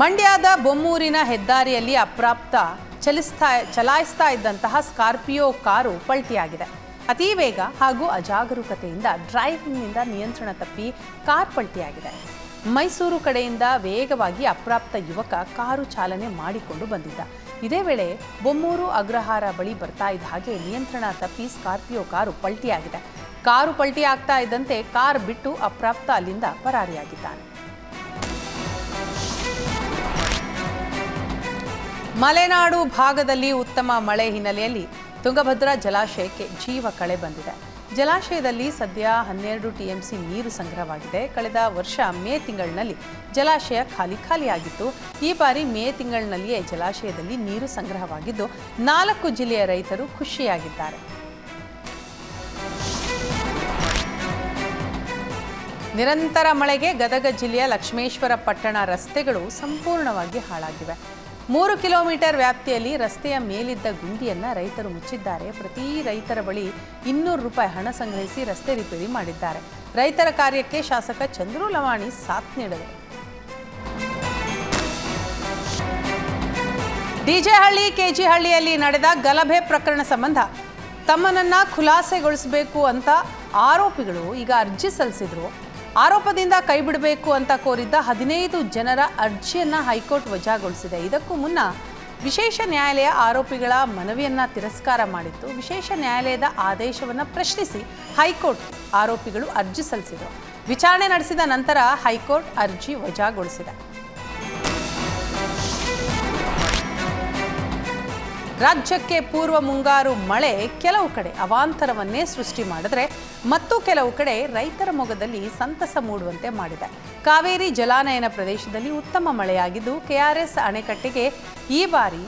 ಮಂಡ್ಯದ ಬೊಮ್ಮೂರಿನ ಹೆದ್ದಾರಿಯಲ್ಲಿ ಅಪ್ರಾಪ್ತ ಚಲಿಸ್ತಾ, ಚಲಾಯಿಸ್ತಾ ಇದ್ದಂತಹ ಸ್ಕಾರ್ಪಿಯೋ ಕಾರು ಪಲ್ಟಿಯಾಗಿದೆ. ಅತಿ ವೇಗ ಹಾಗೂ ಅಜಾಗರೂಕತೆಯಿಂದ ಡ್ರೈವಿಂಗ್ನಿಂದ ನಿಯಂತ್ರಣ ತಪ್ಪಿ ಕಾರ್ ಪಲ್ಟಿಯಾಗಿದೆ. ಮೈಸೂರು ಕಡೆಯಿಂದ ವೇಗವಾಗಿ ಅಪ್ರಾಪ್ತ ಯುವಕ ಕಾರು ಚಾಲನೆ ಮಾಡಿಕೊಂಡು ಬಂದಿದ್ದ. ಇದೇ ವೇಳೆ ಬೊಮ್ಮೂರು ಅಗ್ರಹಾರ ಬಳಿ ಬರ್ತಾ ಇದ್ದ ಹಾಗೆ ನಿಯಂತ್ರಣ ತಪ್ಪಿ ಸ್ಕಾರ್ಪಿಯೋ ಕಾರು ಪಲ್ಟಿಯಾಗಿದೆ. ಕಾರು ಪಲ್ಟಿ ಆಗ್ತಾ ಇದ್ದಂತೆ ಕಾರ್ ಬಿಟ್ಟು ಅಪ್ರಾಪ್ತ ಅಲ್ಲಿಂದ ಪರಾರಿಯಾಗಿದ್ದಾನೆ. ಮಲೆನಾಡು ಭಾಗದಲ್ಲಿ ಉತ್ತಮ ಮಳೆ ಹಿನ್ನೆಲೆಯಲ್ಲಿ ತುಂಗಭದ್ರಾ ಜಲಾಶಯಕ್ಕೆ ಜೀವ ಕಳೆ ಬಂದಿದೆ. ಜಲಾಶಯದಲ್ಲಿ ಸದ್ಯ ಹನ್ನೆರಡು ಟಿಎಂಸಿ ನೀರು ಸಂಗ್ರಹವಾಗಿದೆ. ಕಳೆದ ವರ್ಷ ಮೇ ತಿಂಗಳಿನಲ್ಲಿ ಜಲಾಶಯ ಖಾಲಿ ಖಾಲಿಯಾಗಿತ್ತು. ಈ ಬಾರಿ ಮೇ ತಿಂಗಳಿನಲ್ಲಿಯೇ ಜಲಾಶಯದಲ್ಲಿ ನೀರು ಸಂಗ್ರಹವಾಗಿದ್ದು, ನಾಲ್ಕು ಜಿಲ್ಲೆಯ ರೈತರು ಖುಷಿಯಾಗಿದ್ದಾರೆ. ನಿರಂತರ ಮಳೆಗೆ ಗದಗ ಜಿಲ್ಲೆಯ ಲಕ್ಷ್ಮೇಶ್ವರ ಪಟ್ಟಣ ರಸ್ತೆಗಳು ಸಂಪೂರ್ಣವಾಗಿ ಹಾಳಾಗಿವೆ. ಮೂರು ಕಿಲೋಮೀಟರ್ ವ್ಯಾಪ್ತಿಯಲ್ಲಿ ರಸ್ತೆಯ ಮೇಲಿದ್ದ ಗುಂಡಿಯನ್ನು ರೈತರು ಮುಚ್ಚಿದ್ದಾರೆ. ಪ್ರತಿ ರೈತರ ಬಳಿ ಇನ್ನೂರು ರೂಪಾಯಿ ಹಣ ಸಂಗ್ರಹಿಸಿ ರಸ್ತೆ ರಿಪೇರಿ ಮಾಡಿದ್ದಾರೆ. ರೈತರ ಕಾರ್ಯಕ್ಕೆ ಶಾಸಕ ಚಂದ್ರು ಲವಾಣಿ ಸಾಥ್ ನೀಡಿದರು. ಡಿಜೆಹಳ್ಳಿ, ಕೆಜಿಹಳ್ಳಿಯಲ್ಲಿ ನಡೆದ ಗಲಭೆ ಪ್ರಕರಣ ಸಂಬಂಧ ತಮ್ಮನನ್ನ ಖುಲಾಸೆಗೊಳಿಸಬೇಕು ಅಂತ ಆರೋಪಿಗಳು ಈಗ ಅರ್ಜಿ ಸಲ್ಲಿಸಿದ್ರು. ಆರೋಪದಿಂದ ಕೈಬಿಡಬೇಕು ಅಂತ ಕೋರಿದ್ದ ಹದಿನೈದು ಜನರ ಅರ್ಜಿಯನ್ನು ಹೈಕೋರ್ಟ್ ವಜಾಗೊಳಿಸಿದೆ. ಇದಕ್ಕೂ ಮುನ್ನ ವಿಶೇಷ ನ್ಯಾಯಾಲಯ ಆರೋಪಿಗಳ ಮನವಿಯನ್ನು ತಿರಸ್ಕಾರ ಮಾಡಿತ್ತು. ವಿಶೇಷ ನ್ಯಾಯಾಲಯದ ಆದೇಶವನ್ನು ಪ್ರಶ್ನಿಸಿ ಹೈಕೋರ್ಟ್ ಆರೋಪಿಗಳು ಅರ್ಜಿ ಸಲ್ಲಿಸಿದರು. ವಿಚಾರಣೆ ನಡೆಸಿದ ನಂತರ ಹೈಕೋರ್ಟ್ ಅರ್ಜಿ ವಜಾಗೊಳಿಸಿದೆ. ರಾಜ್ಯಕ್ಕೆ ಪೂರ್ವ ಮುಂಗಾರು ಮಳೆ ಕೆಲವು ಕಡೆ ಅವಾಂತರವನ್ನೇ ಸೃಷ್ಟಿ ಮಾಡಿದ್ರೆ ಮತ್ತು ಕೆಲವು ಕಡೆ ರೈತರ ಮೊಗದಲ್ಲಿ ಸಂತಸ ಮೂಡುವಂತೆ ಮಾಡಿದೆ. ಕಾವೇರಿ ಜಲಾನಯನ ಪ್ರದೇಶದಲ್ಲಿ ಉತ್ತಮ ಮಳೆಯಾಗಿದ್ದು ಕೆಆರ್ಎಸ್ ಅಣೆಕಟ್ಟೆಗೆ ಈ ಬಾರಿ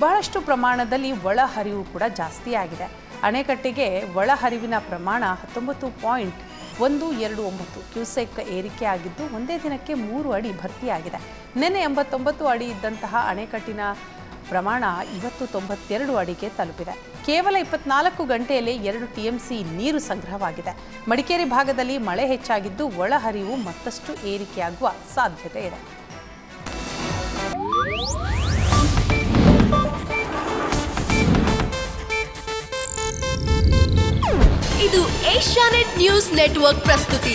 ಬಹಳಷ್ಟು ಪ್ರಮಾಣದಲ್ಲಿ ಒಳಹರಿವು ಕೂಡ ಜಾಸ್ತಿಯಾಗಿದೆ. ಅಣೆಕಟ್ಟೆಗೆ ಒಳಹರಿವಿನ ಪ್ರಮಾಣ ಹತ್ತೊಂಬತ್ತು ಪಾಯಿಂಟ್ ಒಂದು ಎರಡು ಒಂಬತ್ತು ಕ್ಯೂಸೆಕ್ ಏರಿಕೆ ಆಗಿದ್ದು ಒಂದೇ ದಿನಕ್ಕೆ ಮೂರು ಅಡಿ ಭರ್ತಿಯಾಗಿದೆ. ನಿನ್ನೆ ಎಂಬತ್ತೊಂಬತ್ತು ಅಡಿ ಇದ್ದಂತಹ ಅಣೆಕಟ್ಟಿನ ಪ್ರಮಾಣ ಇವತ್ತು ತೊಂಬತ್ತೆರಡು ಅಡಿಗೆ ತಲುಪಿದೆ. ಕೇವಲ ಇಪ್ಪತ್ನಾಲ್ಕು ಗಂಟೆಯಲ್ಲಿ ಎರಡು ಟಿಎಂಸಿ ನೀರು ಸಂಗ್ರಹವಾಗಿದೆ. ಮಡಿಕೇರಿ ಭಾಗದಲ್ಲಿ ಮಳೆ ಹೆಚ್ಚಾಗಿದ್ದು ಒಳಹರಿವು ಮತ್ತಷ್ಟು ಏರಿಕೆಯಾಗುವ ಸಾಧ್ಯತೆ ಇದೆ. ಇದು ಏಷ್ಯಾನೆಟ್ ನ್ಯೂಸ್ ನೆಟ್ವರ್ಕ್ ಪ್ರಸ್ತುತಿ.